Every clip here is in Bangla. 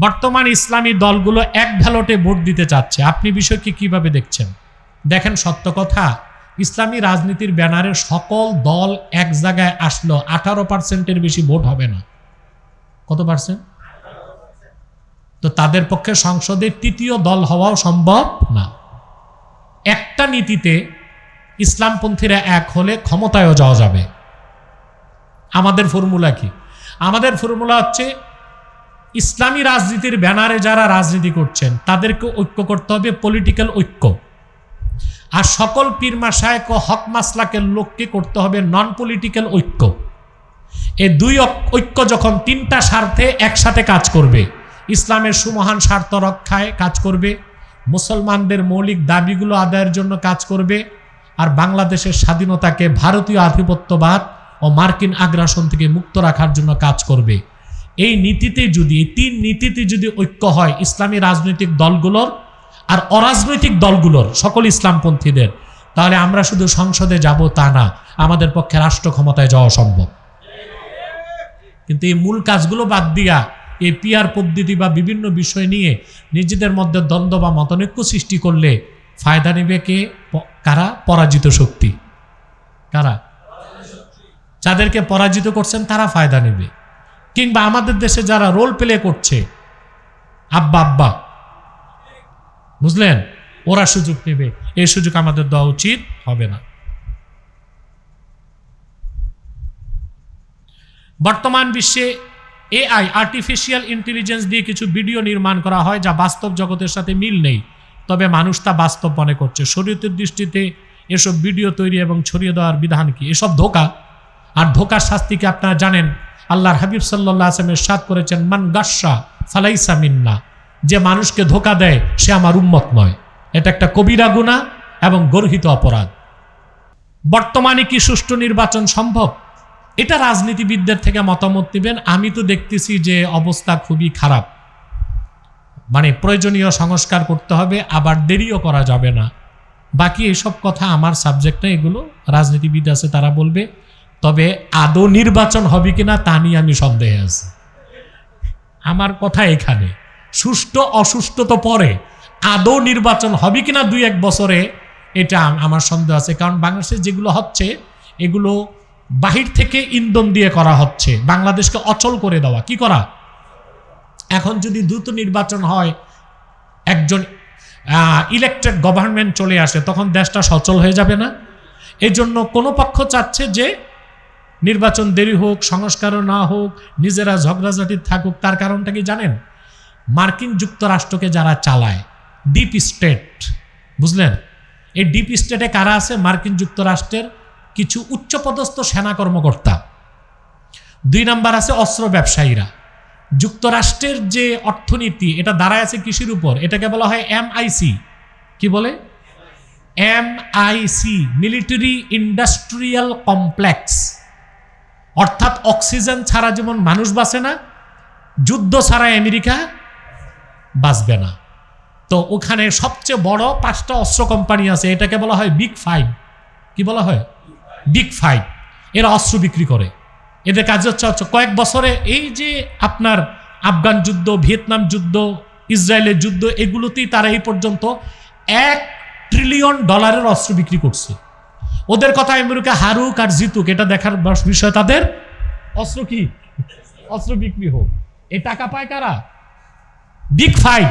বর্তমান ইসলামী দলগুলো এক ভ্যালটে ভোট দিতে চাচ্ছে। আপনি বিষয়কে কীভাবে দেখছেন? দেখেন, সত্য কথা, ইসলামী রাজনীতির ব্যানারে সকল দল এক জায়গায় আসলো, আঠারো পার্সেন্টের বেশি ভোট হবে না। কত পার্সেন্ট? তো তাদের পক্ষে সংসদের তৃতীয় দল হওয়াও সম্ভব না। একটা নীতিতে ইসলামপন্থীরা এক হলে ক্ষমতায়ও যাওয়া যাবে। আমাদের ফর্মুলা কি? আমাদের ফর্মুলা হচ্ছে ইসলামী রাজনীতির ব্যানারে যারা রাজনীতি করছেন, তাদেরকে ঐক্য করতে হবে পলিটিক্যাল ঐক্য। আর সকল পীর মাসায়ক ও হক মাসলাকের লোককে করতে হবে নন পলিটিক্যাল ঐক্য। এই দুই ঐক্য যখন তিনটা স্বার্থে একসাথে কাজ করবে, ইসলামের সুমহান স্বার্থ রক্ষায় কাজ করবে, মুসলমানদের মৌলিক দাবিগুলো আদায়ের জন্য কাজ করবে, আর বাংলাদেশের স্বাধীনতাকে ভারতীয় আধিপত্যবাদ ও মার্কিন আগ্রাসন থেকে মুক্ত রাখার জন্য কাজ করবে। এই নীতিতে যদি, এই তিন নীতিতে যদি ঐক্য হয়, ইসলামী রাজনৈতিক দলগুলোর আর অরাজনৈতিক দলগুলোর, সকল ইসলামপন্থীদের, তাহলে আমরা শুধু সংসদে যাব তা না, আমাদের পক্ষে রাষ্ট্র ক্ষমতায় যাওয়া সম্ভব কিন্তু এই মূল কাজগুলো বাদ দিয়া, এই পিয়ার পদ্ধতি বা বিভিন্ন বিষয় নিয়ে নিজেদের মধ্যে দ্বন্দ্ব বা মতনৈক্য সৃষ্টি করলে ফায়দা নেবে কে? কারা? পরাজিত শক্তি। কারা? যাদেরকে পরাজিত করছেন, তারা ফায়দা নেবে। কিংবা আমাদের দেশে যারা রোল প্লে করছে, আব্বা আব্বা, বুঝলেন? ওরা সুযোগ নেবে। এই সুযোগ আমাদের দেওয়া উচিত, হবে না। বর্তমান বিশ্বে এআই আর্টিফিশিয়াল ইন্টেলিজেন্স দিয়ে কিছু ভিডিও নির্মাণ করা হয়, যা বাস্তব জগতের সাথে মিল নেই। তবে মানুষ তা বাস্তব মনে করছে। শরীয়তের দৃষ্টিতে এসব ভিডিও তৈরি এবং ছড়িয়ে দেওয়ার বিধান কি? এসব ধোকা। আর ধোকার শাস্তিকে আপনারা জানেন? আল্লাহর হাবিব সাল্লাহ আসলামের সাদ করেছেন, মান গাসা ফালাইসা মিন্না যে মানুষকে ধোকা দেয়, সে আমার উম্মত নয়। এটা একটা কবিরা গুণা এবং গর্হিত অপরাধ। বর্তমানে কি সুষ্ঠু নির্বাচন সম্ভব? এটা রাজনীতিবিদদের থেকে মতামত নেবেন। আমি তো দেখতেছি যে অবস্থা খুবই খারাপ। মানে প্রয়োজনীয় সংস্কার করতে হবে, আবার দেরিও করা যাবে না। বাকি এসব কথা আমার সাবজেক্ট না, এগুলো রাজনীতিবিদ আছে তারা বলবে। তবে আদৌ নির্বাচন হবে কিনা তা নিয়ে আমি সন্দেহে আছি। আমার কথা এখানে, সুষ্ঠু অসুস্থ তো পরে, আদৌ নির্বাচন হবে কিনা দুই এক বছরে, এটা আমার সন্দেহ আছে। কারণ বাংলাদেশে যেগুলো হচ্ছে, এগুলো বাহির থেকে ইন্ধন দিয়ে করা হচ্ছে, বাংলাদেশকে অচল করে দেওয়া। কি করা? এখন যদি দ্রুত নির্বাচন হয়, একজন ইলেকটেড গভর্নমেন্ট চলে আসে, তখন দেশটা সচল হয়ে যাবে না। এজন্য জন্য কোনো পক্ষ চাচ্ছে যে নির্বাচন দেরি হোক, সংস্কারও না হোক, নিজেরা ঝগড়াঝাটি থাকুক, তার কারণটা কি জানেন? মার্কিন যুক্তরাষ্ট্রকে যারা চালায় ডিপ স্টেট বুঝলেন? এই ডিপ স্টেটে কারা আছে? মার্কিন যুক্তরাষ্ট্রের কিছু উচ্চপদস্থ সেনা কর্মকর্তা। দুই নাম্বার আছে অস্ত্র ব্যবসায়ীরা। যুক্তরাষ্ট্রের যে অর্থনীতি, এটা দাঁড়ায় আছে কৃষির উপর, এটাকে বলা হয় এমআইসি কি বলে? M MIC military industrial complex অর্থাৎ অক্সিজেন ছাড়া যেমন মানুষ বাঁচে না, যুদ্ধ ছাড়া আমেরিকা বাঁচবে না। তো ওখানে সবচেয়ে বড় পাঁচটা অস্ত্র কোম্পানি আছে, এটাকে বলা হয় বিগ ফাইভ কি বলা হয়? বিগ ফাইভ এরা অস্ত্র বিক্রি করে। এদের কাজ হচ্ছে কয়েক বছরে এই যে আপনার আফগান যুদ্ধ, ভিয়েতনাম যুদ্ধ, ইসরায়েলের যুদ্ধ, এগুলোতেই তারা এই পর্যন্ত এক ট্রিলিয়ন ডলারের অস্ত্র বিক্রি করছে। ওদের কথা আমেরিকা হারুক আর জিতুক, এটা দেখার বিষয় তাদের। অস্ত্র কি? অস্ত্র বিক্রি হোক। এই টাকা পায় কারা? বিগ ফাইভ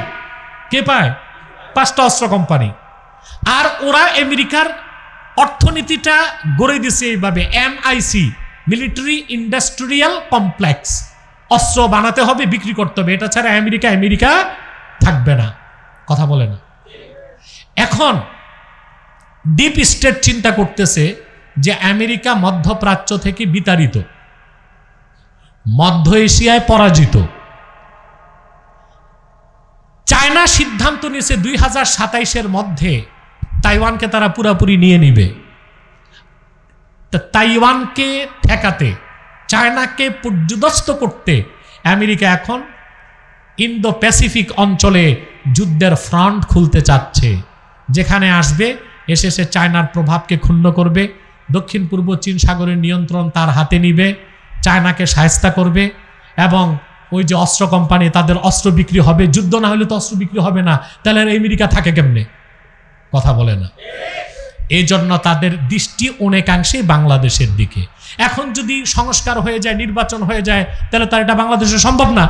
কে পায়? পাঁচটা অস্ত্র কোম্পানি আর ওরা আমেরিকার অর্থনীতিটা গড়ে দিছে এইভাবে। এমআইসি মিলিটারি ইন্ডাস্ট্রিয়াল কমপ্লেক্স অস্ত্র বানাতে হবে, বিক্রি করতে হবে। এটা ছাড়া আমেরিকা আমেরিকা থাকবে না। কথা বলে না। এখন ডিপ স্টেট চিন্তা করতেছে যে আমেরিকা মধ্যপ্রাচ্য থেকে বিতাড়িত, মধ্য এশিয়ায় পরাজিত। চায়না সিদ্ধান্ত নিয়েছে দুই হাজার সাতাইশের মধ্যে তাইওয়ানকে তারা পুরাপুরি নিয়ে নিবে। তাইওয়ানকে ঠেকাতে, চায়নাকে পর্যদস্ত করতে আমেরিকা এখন ইন্দো প্যাসিফিক অঞ্চলে যুদ্ধের ফ্রন্ট খুলতে চাচ্ছে, যেখানে আসবে এসে সে চায়নার প্রভাবকে ক্ষুণ্ণ করবে, দক্ষিণ পূর্ব চীন সাগরের নিয়ন্ত্রণ তার হাতে নিবে, চায়নাকে সায়স্তা করবে এবং ওই যে অস্ত্র কোম্পানি, তাদের অস্ত্র বিক্রি হবে। যুদ্ধ না হলে তো অস্ত্র বিক্রি হবে না। তাহলে আমেরিকা থাকে কেমনে? কথা বলে না। এই জন্য তাদের দৃষ্টি অনেকাংশেই বাংলাদেশের দিকে। এখন যদি সংস্কার হয়ে যায়, নির্বাচন হয়ে যায়, তাহলে তার এটা বাংলাদেশে সম্ভব না।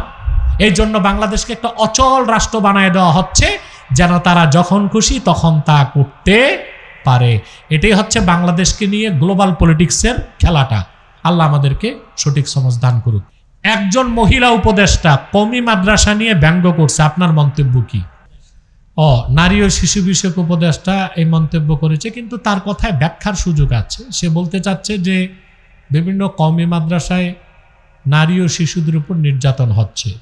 এই জন্য বাংলাদেশকে একটা অচল রাষ্ট্র বানায় দেওয়া হচ্ছে। যেন তারা যখন খুশি তখন তা করতে পারে। এটাই হচ্ছে বাংলাদেশকে নিয়ে গ্লোবাল পলিটিক্সের খেলাটা। আল্লাহ আমাদেরকে সঠিক সমজ দান করুক। একজন মহিলা উপদেষ্টা কমি মাদ্রাসা নিয়ে ব্যঙ্গ করছে, আপনার মন্তব্য কি? ও নারী ও শিশু বিষয়ক উপদেষ্টা এই মন্তব্য করেছে, কিন্তু তার কথায় ব্যাখ্যার সুযোগ আছে। সে বলতে চাচ্ছে যে বিভিন্ন কমি মাদ্রাসায় নারী ও শিশুদের উপর নির্যাতন হচ্ছে।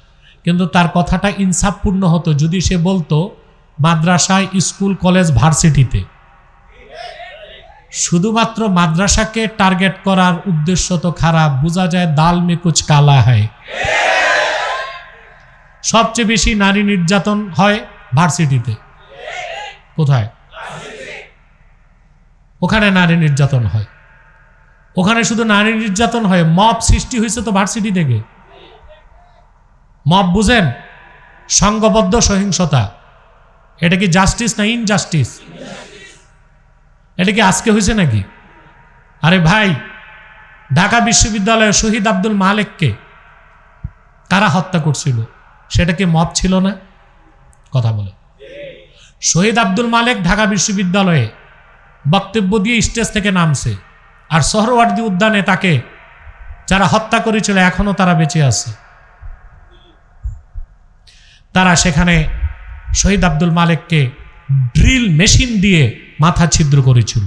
কিন্তু তার কথাটা ইনসাফপূর্ণ হতো। যদি সে বলতো মাদ্রাসায় স্কুল, কলেজ, ভার্সিটিতে। শুধুমাত্র মাদ্রাসাকে টার্গেট করার উদ্দেশ্য তো খারাপ, বোঝা যায় দাল মে কুচ কালা হয় সবচেয়ে বেশি নারী নির্যাতন হয় ভার্সিটিতে। কোথায়? ওখানে নারী নির্যাতন হয়। ওখানে শুধু নারী নির্যাতন হয়, মব সৃষ্টি হয়েছে তো ভার্সিটি থেকে। মব বুঝেন সংঘবদ্ধ সহিংসতা। এটা কি জাস্টিস না ইনজাস্টিস এটা কি আজকে হয়েছে নাকি? আরে ভাই, ঢাকা বিশ্ববিদ্যালয়ের শহীদ আব্দুল মালেককে কারা হত্যা করছিল? সেটা কি মব ছিল না? কথা বলে। শহীদ আব্দুল মালেক ঢাকা বিশ্ববিদ্যালয়ে বক্তব্য দিয়ে স্টেজ থেকে নামছে আর সোহরওয়ার্দী উদ্যানে তাকে যারা হত্যা করেছিল এখনও তারা বেঁচে আছে। তারা সেখানে শহীদ আব্দুল মালেককে ড্রিল মেশিন দিয়ে মাথা ছিদ্র করেছিল।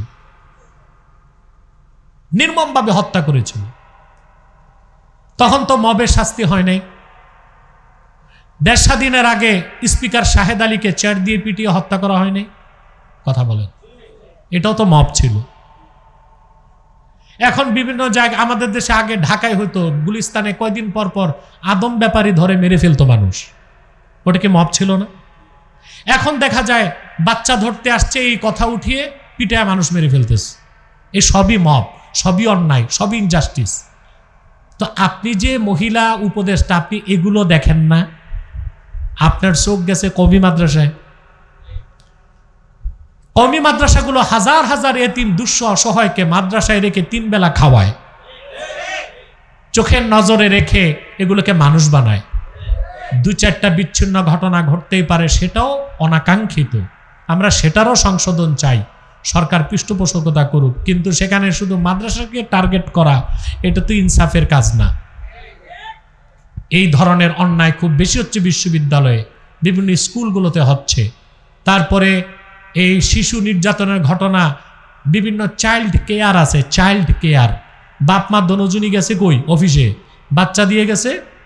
নির্মমভাবে হত্যা করেছিল। তখন তো মবের শাস্তি হয় নাই। দেড় স্বাধীনের আগে স্পিকার শাহেদ আলীকে চেয়ার দিয়ে পিটিয়ে হত্যা করা হয়নি কথা বলেন। এটাও তো মব ছিল। এখন বিভিন্ন জায়গায় আমাদের দেশে আগে ঢাকায় হতো গুলিস্তানে কয়দিন পর পর আদম ব্যাপারী ধরে মেরে ফেলতো মানুষ। ওটা কি মব ছিল না? এখন দেখা যায় বাচ্চা ধরতে আসছে, এই কথা উঠিয়ে পিটায় মানুষ মেরে ফেলতেছে। এই সবই মব, সবই অন্যায়, সবই ইনজাস্টিস তো আপনি যে মহিলা উপদেশটা আপনি এগুলো দেখেন না? আপনার চোখ গেছে কবি মাদ্রাসায়। কমি মাদ্রাসাগুলো হাজার হাজার এতিম দুঃস্ব অসহায়কে মাদ্রাসায় রেখে তিন বেলা খাওয়ায়। চোখের নজরে রেখে এগুলোকে মানুষ বানায়। দু চারটা বিচ্ছিন্ন ঘটনা ঘটতেই পারে, সেটাও অনাকাঙ্ক্ষিত। আমরা সেটারও সংশোধন চাই, সরকার পৃষ্ঠপোষকতা করুক, কিন্তু সেখানে শুধু মাদ্রাসাকে টার্গেট করা, এটা তো ইনসাফের কাজ না। এই ধরনের অন্যায় খুব বেশি হচ্ছে বিশ্ববিদ্যালয়ে, বিভিন্ন স্কুলগুলোতে হচ্ছে। তারপরে এই শিশু নির্যাতনের ঘটনা, বিভিন্ন চাইল্ড কেয়ার আছে, চাইল্ড কেয়ার। বাপ মা দনোজনই গেছে কই? অফিসে। বাচ্চা দিয়ে গেছে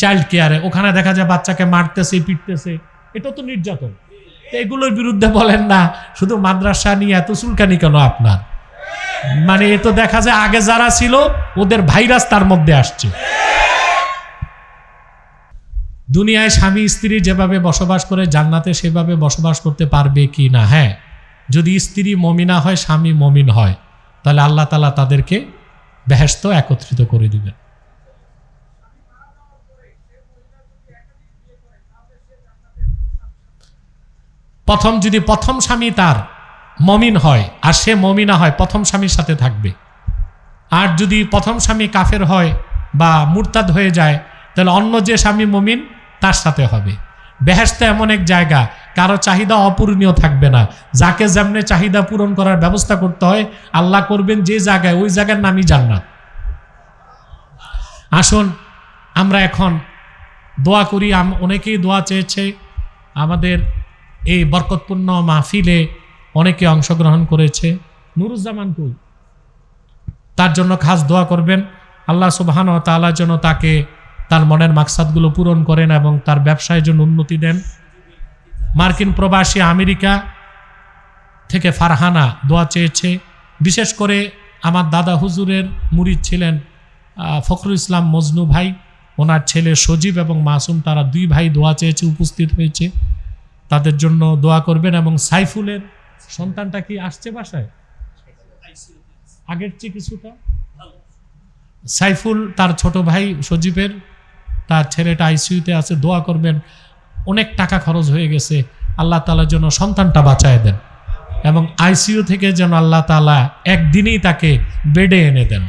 চাইল্ড কেয়ারে ওখানে দেখা যায় বাচ্চাকে মারতেছে, পিটতেছে। এটা তো নির্যাতন। এগুলোর বিরুদ্ধে বলেন না, শুধু মাদ্রাসা নিয়ে এত চুলকানি কেন আপনার? মানে এ তো দেখা যায় আগে যারা ছিল, ওদের ভাইরাস তার মধ্যে আসছে। দুনিয়ায় স্বামী, স্ত্রী যেভাবে বসবাস করে, জান্নাতে সেভাবে বসবাস করতে পারবে কি না? হ্যাঁ যদি স্ত্রী মমিনা হয়, স্বামী মমিন হয়, তাহলে আল্লাহ তালা তাদেরকে বেহেস্ত একত্রিত করে দিবেন। প্রথম যদি প্রথম স্বামী তার মমিন হয়, আর সে মমিনা হয়, প্রথম স্বামীর সাথে থাকবে। আর যদি প্রথম স্বামী কাফের হয় বা মুরতাদ হয়ে যায়, তাহলে অন্য যে স্বামী মমিন, তার সাথে হবে। বেহেস্ত এমন এক জায়গা, কারও চাহিদা অপূরণীয় থাকবে না। যাকে যেমনে চাহিদা পূরণ করার ব্যবস্থা করতে হয়, আল্লাহ করবেন যে জায়গায়, ওই জায়গার নামই জান্নাত। আসুন, আমরা এখন দোয়া করি অনেকেই দোয়া চেয়েছে আমাদের এই বরকতপূর্ণ মাহফিলে অনেকে অংশগ্রহণ করেছে। নুরুজ্জামান কুল, তার জন্য খাস দোয়া করবেন। আল্লাহ সুবাহান তাআলা যেন তাকে তার মনের মাকসাদগুলো পূরণ করেন এবং তার ব্যবসায় জন্য উন্নতি দেন। মার্কিন প্রবাসী আমেরিকা থেকে ফারহানা দোয়া চেয়েছে। বিশেষ করে আমার দাদা হুজুরের মুরিদ ছিলেন ফখরুল ইসলাম মজনু ভাই। ওনার ছেলে সজীব এবং মাসুম, তারা দুই ভাই দোয়া চেয়েছে, উপস্থিত হয়েছে। তাদের জন্য দোয়া করবেন এবং সাইফুলের সন্তানটা কি আসছে বাসায়? আগের চেয়ে কিছুটা সাইফুল তার ছোট ভাই সজীবের, তার ছেলেটা আইসিইউতে আছে, দোয়া করবেন। অনেক টাকা খরচ হয়ে গেছে। আল্লাহ তালার জন্য সন্তানটা বাঁচায় দেন এবং আইসিইউ থেকে যেন আল্লাহ তালা একদিনেই তাকে বেডে এনে দেন।